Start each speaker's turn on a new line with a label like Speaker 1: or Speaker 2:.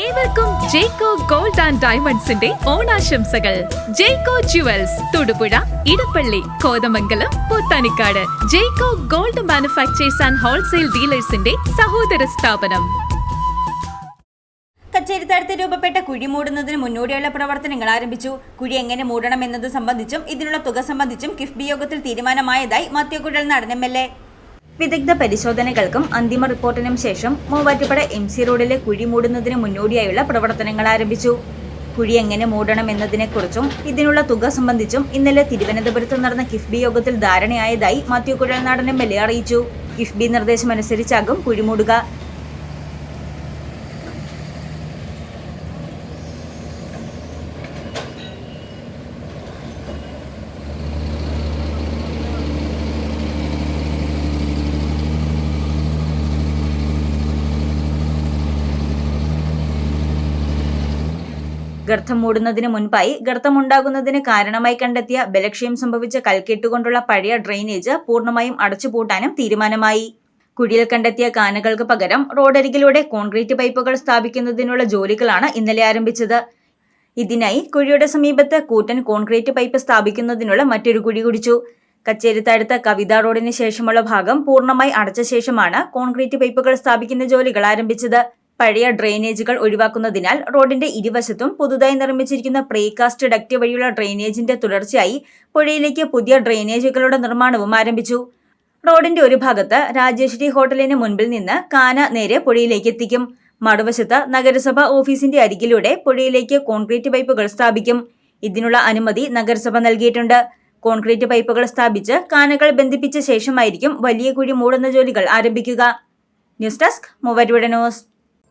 Speaker 1: ഏവർക്കും ജേക്കോ gold and ഡയമണ്ട്സിന്റെ ഓണാശംസകൾ. Jeko jewels Thodupuzha Edappally Kothamangalam Pothanicad. Jeko gold manufactures and wholesale ഡീലേഴ്സിന്റെ സഹോദര സ്ഥാപനം.
Speaker 2: കച്ചേരിത്താഴത്ത് രൂപപ്പെട്ട കുഴി മൂടുന്നതിന് മുന്നോടിയുള്ള പ്രവർത്തനങ്ങൾ ആരംഭിച്ചു. കുഴി എങ്ങനെ മൂടണം എന്നത് സംബന്ധിച്ചും ഇതിനുള്ള തുക സംബന്ധിച്ചും കിഫ്ബി യോഗത്തിൽ തീരുമാനമായതായി മത്യകുഴൽ നടൻ എ. വിദഗ്ധ പരിശോധനകൾക്കും അന്തിമ റിപ്പോർട്ടിനും ശേഷം മൂവാറ്റുപുഴ എം സി റോഡിലെ കുഴി മൂടുന്നതിന് മുന്നോടിയായുള്ള പ്രവർത്തനങ്ങൾ ആരംഭിച്ചു. കുഴി എങ്ങനെ മൂടണം എന്നതിനെക്കുറിച്ചും ഇതിനുള്ള തുക സംബന്ധിച്ചും ഇന്നലെ തിരുവനന്തപുരത്ത് നടന്ന കിഫ്ബി യോഗത്തിൽ ധാരണയായതായി Mathew Kuzhalnadan M L A അറിയിച്ചു. കിഫ്ബി നിർദ്ദേശമനുസരിച്ചാകും കുഴി ഗർത്തം മൂടുന്നതിന് മുൻപായി ഗർത്തമുണ്ടാകുന്നതിന് കാരണമായി കണ്ടെത്തിയ ബലക്ഷയം സംഭവിച്ച കൽക്കെട്ടുകൊണ്ടുള്ള പഴയ ഡ്രെയിനേജ് പൂർണമായും അടച്ചുപൂട്ടാനും തീരുമാനമായി. കുഴിയിൽ കണ്ടെത്തിയ കാനകൾക്ക് പകരം റോഡരികിലൂടെ കോൺക്രീറ്റ് പൈപ്പുകൾ സ്ഥാപിക്കുന്നതിനുള്ള ജോലികളാണ് ഇന്നലെ ആരംഭിച്ചത്. ഇതിനായി കുഴിയുടെ സമീപത്ത് കൂറ്റൻ കോൺക്രീറ്റ് പൈപ്പ് സ്ഥാപിക്കുന്നതിനുള്ള മറ്റൊരു കുഴി കുടിച്ചു. കച്ചേരിത്തടുത്ത കവിത റോഡിന് ശേഷമുള്ള ഭാഗം പൂർണമായി അടച്ച ശേഷമാണ് കോൺക്രീറ്റ് പൈപ്പുകൾ സ്ഥാപിക്കുന്ന ജോലികൾ ആരംഭിച്ചത്. പഴയ ഡ്രെയിനേജുകൾ ഒഴിവാക്കുന്നതിനാൽ റോഡിന്റെ ഇരുവശത്തും പുതുതായി നിർമ്മിച്ചിരിക്കുന്ന പ്രീകാസ്റ്റ് ഡക്റ്റ് വഴിയുള്ള ഡ്രെയിനേജിന്റെ തുടർച്ചയായി പുഴയിലേക്ക് പുതിയ ഡ്രെയിനേജുകളുടെ നിർമ്മാണവും ആരംഭിച്ചു. റോഡിന്റെ ഒരു ഭാഗത്ത് രാജേശ്വരി ഹോട്ടലിന് മുൻപിൽ നിന്ന് കാന നേരെ പുഴയിലേക്ക് എത്തിക്കും. മറുവശത്ത് നഗരസഭ ഓഫീസിന്റെ അരികിലൂടെ പുഴയിലേക്ക് കോൺക്രീറ്റ് പൈപ്പുകൾ സ്ഥാപിക്കും. ഇതിനുള്ള അനുമതി നഗരസഭ നൽകിയിട്ടുണ്ട്. കോൺക്രീറ്റ് പൈപ്പുകൾ സ്ഥാപിച്ച് കാനകൾ ബന്ധിപ്പിച്ച ശേഷമായിരിക്കും വലിയ കുഴി മൂടുന്ന ജോലികൾ ആരംഭിക്കുക. ന്യൂസ് ഡെസ്ക് മൂവരുടെ ന്യൂസ്.